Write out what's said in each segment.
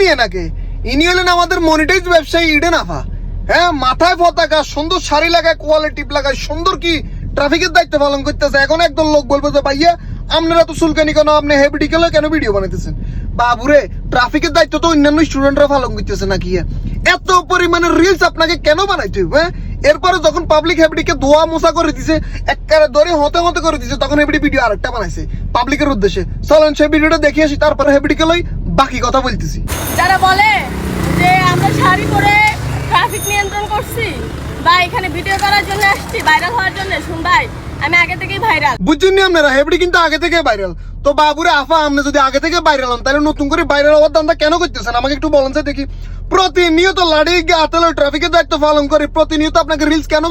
নিয়ে নাকি? ইনি হলেন আমাদের মনিটাইজ ব্যবসায়ী ইডেন আফা। হ্যাঁ মাথায় পতাকা, সুন্দর শাড়ি লাগায় লাগায়, সুন্দর কি ট্রাফিকের দায়িত্ব পালন করতেছে। এখন লোক আপনারা তো সুলকানি কেন? আপনি হেভিডি কেন ভিডিও বানাইতেছেন? বাবুরে ট্রাফিকের দায়িত্ব তো অন্যান্য স্টুডেন্টরা পালন করতেছে নাকি? এত পরিমাণে রিলস আপনাকে কেন বানাইতে হবে হ্যাঁ? এরপরে যখন পাবলিক হেভিডিকে ধোয়া মোছা করে দিছে একবারে ধরে হতে হতে করে দিছে, তখন হেভিডি ভিডিও আরেকটা বানাইছে পাবলিকের উদ্দেশ্যে। চলেন সেই ভিডিওটা দেখে আসি, তারপরে হেভিডিকে লই বাকি কথা বলতেছি। যারা বলে যে আমরা শাড়ি পরে ট্রাফিক নিয়ন্ত্রণ করছি বা এখানে ভিডিও করার জন্য আসছি ভাইরাল হওয়ার জন্য শুন ভাই ট্রাফিকের দায়িত্ব পালন করে, প্রতিনিয়ত আপনাকে কেন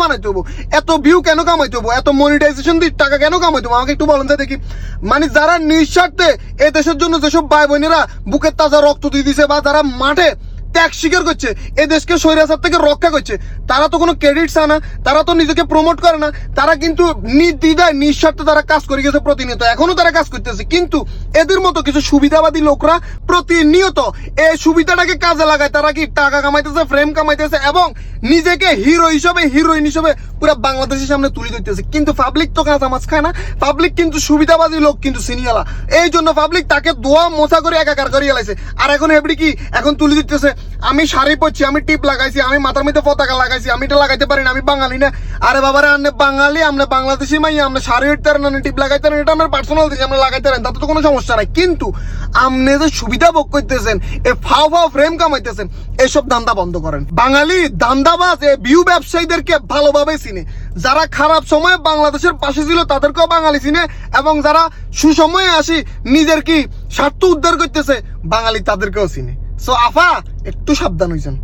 এত ভিউ কেন কামাইতে এত মনিটাইজেশন দিয়ে টাকা কেন আমাকে একটু বলেন দেখি। মানে যারা নিঃস্বার্থে এই দেশের জন্য যেসব ভাই বোনেরা বুকের তাজা রক্ত দিয়ে দিছে বা যারা মাঠে ত্যাগ স্বীকার করছে। এই দেশকে স্বৈরাচার থেকে রক্ষা করছে। তারা তো কোনো ক্রেডিট চায় না, তারা তো নিজেকে প্রমোট করে না, তারা কিন্তু নির্দ্বিধায়, নিঃস্বার্থে তারা কাজ করে গেছে, প্রতিনিয়ত। এখনও তারা কাজ করতেছে। কিন্তু এদের মতো কিছু সুবিধাবাদী লোকরা প্রতিনিয়ত এই সুবিধাটাকে কাজে লাগায়। তারা কি টাকা কামাইতেছে ফ্রেম কামাইতেছে এবং নিজেকে হিরো হিসেবে হিরোইন হিসেবে পুরো বাংলাদেশের সামনে তুলে ধরতেছে। কিন্তু পাবলিক তো কাঁচা মাছ খায় না। পাবলিক কিন্তু সুবিধাবাদী লোক, কিন্তু সিনিয়ালা এই জন্য পাবলিক তাকে দোয়া মোছা করে একাকার করে এলাইছে আর এখন হেবড়ি কি? এখন তুলে দিতেছে আমি শাড়ি পরছি, আমি টিপ লাগাইছি, আমি মাথার মধ্যে পতাকা লাগাইছি, আমি এটা লাগাইতে পারি না, আমি বাঙালি না। আরে বাবারে আপনি বাঙালি, আমরা বাংলাদেশি মাই আমরা শাড়ি উঠতে পারেন না টিপ লাগাইতে পারেন এটা আমার পার্সোনাল জিনিস, আমরা লাগাইতে পারেন তাতে তো কোনো সমস্যা নাই। কিন্তু আপনি যে সুবিধা ভোগ করতেছেন, এ ফাও ফাও ফ্রেম কামাইতেছেন, এসব ধান্দা বন্ধ করেন। বাঙালি ধান্দাবাজ, এ বিউ ব্যবসায়ীদেরকে ভালোভাবে চিনে। যারা খারাপ সময়ে বাংলাদেশের পাশে ছিল, তাদেরকেও বাঙালি চিনে, এবং যারা সুসময়ে আসি, নিজের কি স্বার্থ উদ্ধার করতেছে, বাঙালি তাদেরকেও চিনে। সো আফা একটু সাবধান হয়েছেন